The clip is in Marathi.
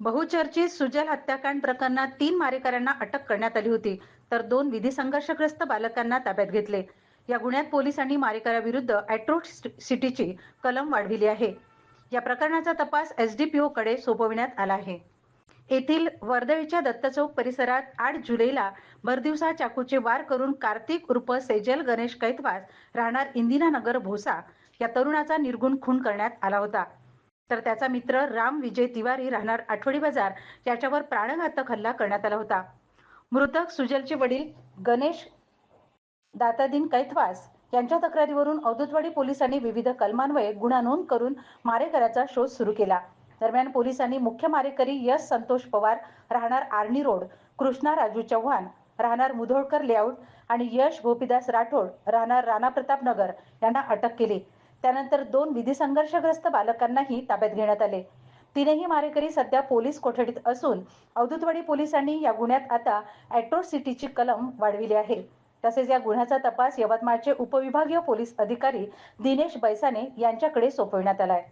बहुचर्चित सुजल हत्याकांड प्रकरणात तीन मारेकऱ्यांना अटक करण्यात आली होती तर दोन विधी संघर्षग्रस्त बालकांना ताब्यात घेतले. या गुन्ह्यात पोलिसांनी मारेकऱ्याविरुद्ध सिटीची कलम वाढविली आहे. या प्रकरणाचा तपास एसडीपीओ कडे सोपविण्यात आला आहे. येथील वर्दळीच्या दत्तचौक परिसरात आठ जुलैला भरदिवसा चाकूचे वार करून कार्तिक उर्फ सेजल गणेश कैतवास राहणार इंदिरानगर भोसा या तरुणाचा निर्गुण खून करण्यात आला होता. तर त्याचा मित्र राम विजय तिवारी राहणार आठवडी बाजार याच्यावर प्राणघातक हल्ला करण्यात आला होता. मृतक सुजलचे वडील गणेश दातादीन कैथवास यांच्या तक्रारीवरून अवधूतवाडी पोलिसांनी विविध कलमान्वये गुन्हा नोंद करून मारेकऱ्याचा शोध सुरू केला. दरम्यान पोलिसांनी मुख्य मारेकरी यश संतोष पवार राहणार आर्णी रोड कृष्णा राजू चव्हाण राहणार मुधोळकर लेआउट आणि यश गोपीदास राठोड राहणार राणा प्रताप नगर यांना अटक केली. त्यानंतर दोन विधी संघर्षग्रस्त बालकांनाही ताब्यात घेण्यात आले. तीनही मारेकरी सध्या पोलीस कोठडीत असून अवधूतवाडी पोलिसांनी या गुन्ह्यात आता अॅट्रोसिटीची कलम वाढविली आहे. तसेच या गुन्ह्याचा तपास यवतमाळचे उपविभागीय पोलीस अधिकारी दिनेश बैसाने यांच्याकडे सोपविण्यात आलाय.